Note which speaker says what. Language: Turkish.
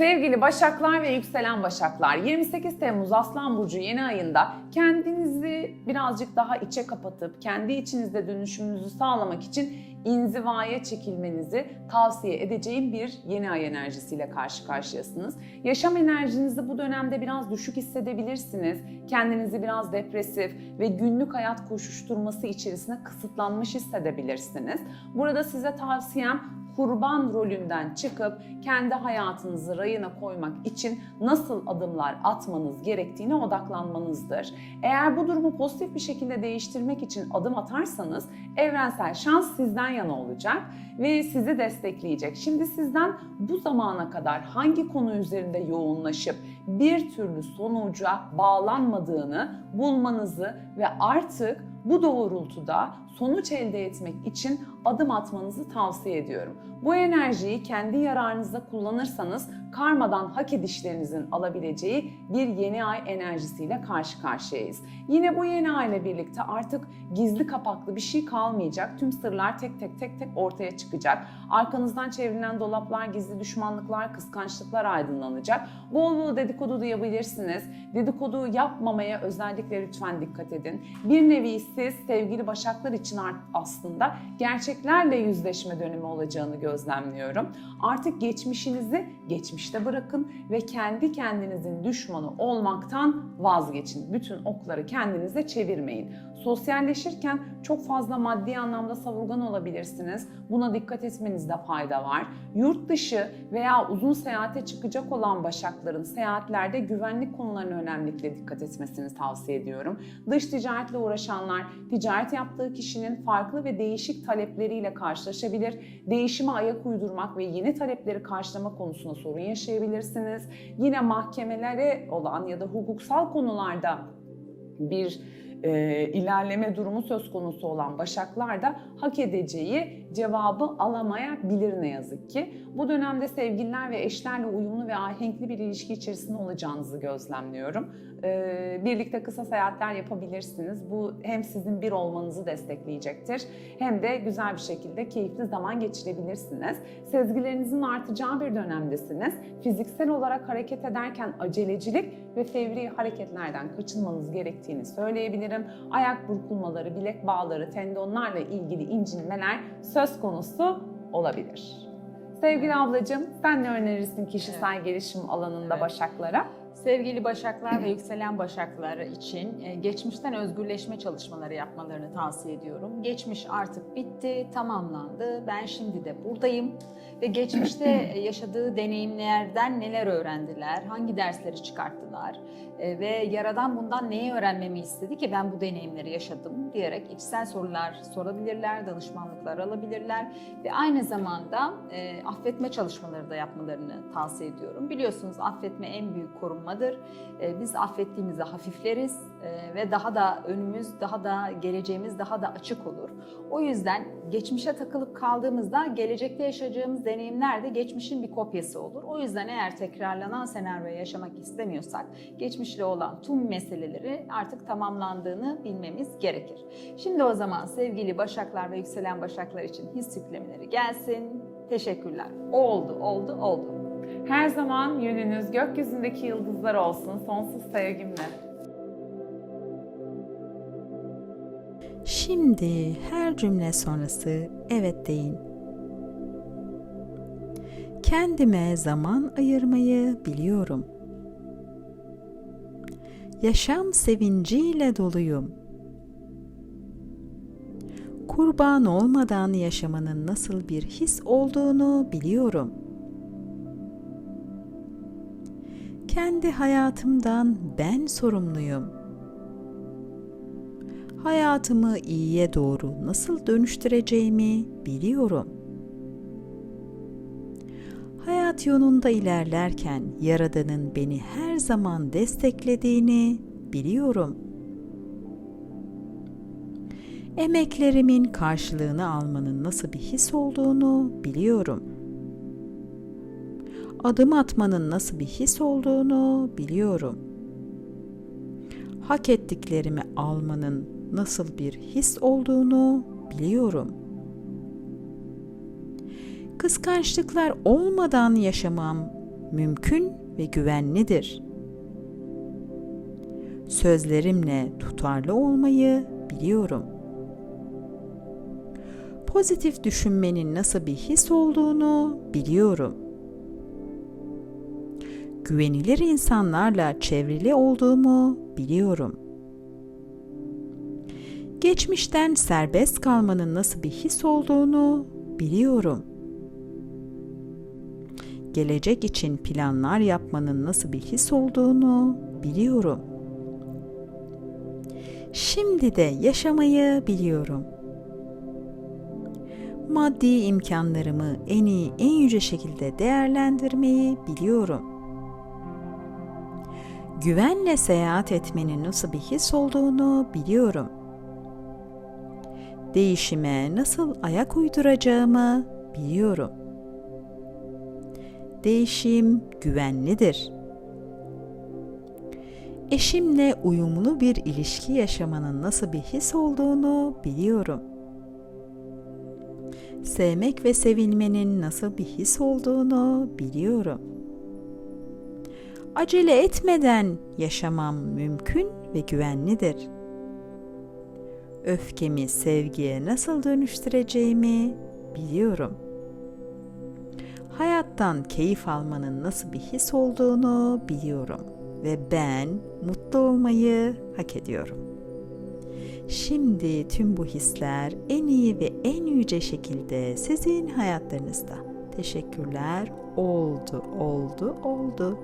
Speaker 1: Sevgili Başaklar ve Yükselen Başaklar, 28 Temmuz Aslan Burcu yeni ayında kendinizi birazcık daha içe kapatıp kendi içinizde dönüşümünüzü sağlamak için inzivaya çekilmenizi tavsiye edeceğim bir yeni ay enerjisiyle karşı karşıyasınız. Yaşam enerjinizi bu dönemde biraz düşük hissedebilirsiniz. Kendinizi biraz depresif ve günlük hayat koşuşturması içerisine kısıtlanmış hissedebilirsiniz. Burada size tavsiyem kurban rolünden çıkıp kendi hayatınızı rayına koymak için nasıl adımlar atmanız gerektiğine odaklanmanızdır. Eğer bu durumu pozitif bir şekilde değiştirmek için adım atarsanız evrensel şans sizden yana olacak ve sizi destekleyecek. Şimdi sizden bu zamana kadar hangi konu üzerinde yoğunlaşıp bir türlü sonuca bağlanmadığını bulmanızı ve artık bu doğrultuda sonuç elde etmek için adım atmanızı tavsiye ediyorum. Bu enerjiyi kendi yararınıza kullanırsanız karmadan hak edişlerinizin alabileceği bir yeni ay enerjisiyle karşı karşıyayız. Yine bu yeni ay ile birlikte artık gizli kapaklı bir şey kalmayacak. Tüm sırlar tek tek tek tek ortaya çıkacak. Arkanızdan çevrilen dolaplar, gizli düşmanlıklar, kıskançlıklar aydınlanacak. Bol bol dedikodu duyabilirsiniz. Dedikodu yapmamaya özellikle lütfen dikkat edin. Bir nevi siz sevgili başaklar için aslında gerçeklerle yüzleşme dönemi olacağını gözlemliyorum. Artık geçmişinizi geçmişte bırakın ve kendi kendinizin düşmanı olmaktan vazgeçin. Bütün okları kendinize çevirmeyin. Sosyalleşirken çok fazla maddi anlamda savurgan olabilirsiniz. Buna dikkat etmenizde fayda var. Yurt dışı veya uzun seyahate çıkacak olan başakların seyahatlerde güvenlik konularına önemlilikle dikkat etmesini tavsiye ediyorum. Dış ticaretle uğraşanlar, ticaret yaptığı kişinin farklı ve değişik talepleriyle karşılaşabilir. Değişime ayak uydurmak ve yeni talepleri karşılama konusunda sorun yaşayabilirsiniz. Yine mahkemelere olan ya da hukuksal konularda bir e, ilerleme durumu söz konusu olan başaklar da hak edeceği cevabı alamayabilir ne yazık ki. Bu dönemde sevgililer ve eşlerle uyumlu ve ahenkli bir ilişki içerisinde olacağınızı gözlemliyorum. E, birlikte kısa seyahatler yapabilirsiniz. Bu hem sizin bir olmanızı destekleyecektir hem de güzel bir şekilde keyifli zaman geçirebilirsiniz. Sezgilerinizin artacağı bir dönemdesiniz. Fiziksel olarak hareket ederken acelecilik ve fevri hareketlerden kaçınmanız gerektiğini söyleyebilirim. Ayak burkulmaları, bilek bağları, tendonlarla ilgili incinmeler söz konusu olabilir. Sevgili ablacığım, sen ne önerirsin kişisel gelişim alanında
Speaker 2: Evet.
Speaker 1: başaklara?
Speaker 2: Sevgili Başaklar ve yükselen Başaklar için e, geçmişten özgürleşme çalışmaları yapmalarını tavsiye ediyorum. Geçmiş artık bitti, tamamlandı. Ben şimdi de buradayım ve geçmişte e, yaşadığı deneyimlerden neler öğrendiler, hangi dersleri çıkarttılar e, ve Yaradan bundan neyi öğrenmemi istedi ki ben bu deneyimleri yaşadım diyerek içsel sorular sorabilirler, danışmanlıklar alabilirler ve aynı zamanda affetme çalışmaları da yapmalarını tavsiye ediyorum. Biliyorsunuz affetme en büyük korunmadır. E, biz affettiğimizde hafifleriz e, ve daha da önümüz, daha da geleceğimiz daha da açık olur. O yüzden geçmişe takılıp kaldığımızda gelecekte yaşayacağımız deneyimler de geçmişin bir kopyası olur. O yüzden eğer tekrarlanan senaryoyu yaşamak istemiyorsak geçmişle olan tüm meseleleri artık tamamlandığını bilmemiz gerekir. Şimdi o zaman sevgili Başaklar ve yükselen Başaklar için his yüklemeleri gelsin. Teşekkürler. Oldu, oldu, oldu.
Speaker 1: Her zaman yönünüz gökyüzündeki yıldızlar olsun. Sonsuz sevgimle.
Speaker 3: Şimdi her cümle sonrası evet deyin. Kendime zaman ayırmayı biliyorum. Yaşam sevinciyle doluyum. Kurban olmadan yaşamanın nasıl bir his olduğunu biliyorum. Kendi hayatımdan ben sorumluyum hayatımı iyiye doğru nasıl dönüştüreceğimi biliyorum. Hayat yolunda ilerlerken Yaradan'ın beni her zaman desteklediğini biliyorum. Emeklerimin karşılığını almanın nasıl bir his olduğunu biliyorum. Adım atmanın nasıl bir his olduğunu biliyorum. Hak ettiklerimi almanın nasıl bir his olduğunu biliyorum. Kıskançlıklar olmadan yaşamam mümkün ve güvenlidir. Sözlerimle tutarlı olmayı biliyorum. Pozitif düşünmenin nasıl bir his olduğunu biliyorum. Güvenilir insanlarla çevrili olduğumu biliyorum. Geçmişten serbest kalmanın nasıl bir his olduğunu biliyorum. Gelecek için planlar yapmanın nasıl bir his olduğunu biliyorum. Şimdi de yaşamayı biliyorum. Maddi imkanlarımı en iyi, en yüce şekilde değerlendirmeyi biliyorum. Güvenle seyahat etmenin nasıl bir his olduğunu biliyorum. Değişime nasıl ayak uyduracağımı biliyorum. Değişim güvenlidir. Eşimle uyumlu bir ilişki yaşamanın nasıl bir his olduğunu biliyorum. Sevmek ve sevilmenin nasıl bir his olduğunu biliyorum. Acele etmeden yaşamam mümkün ve güvenlidir. Öfkemi sevgiye nasıl dönüştüreceğimi biliyorum. Hayattan keyif almanın nasıl bir his olduğunu biliyorum ve ben mutlu olmayı hak ediyorum. Şimdi tüm bu hisler en iyi ve en yüce şekilde sizin hayatlarınızda. Teşekkürler. Oldu, oldu, oldu.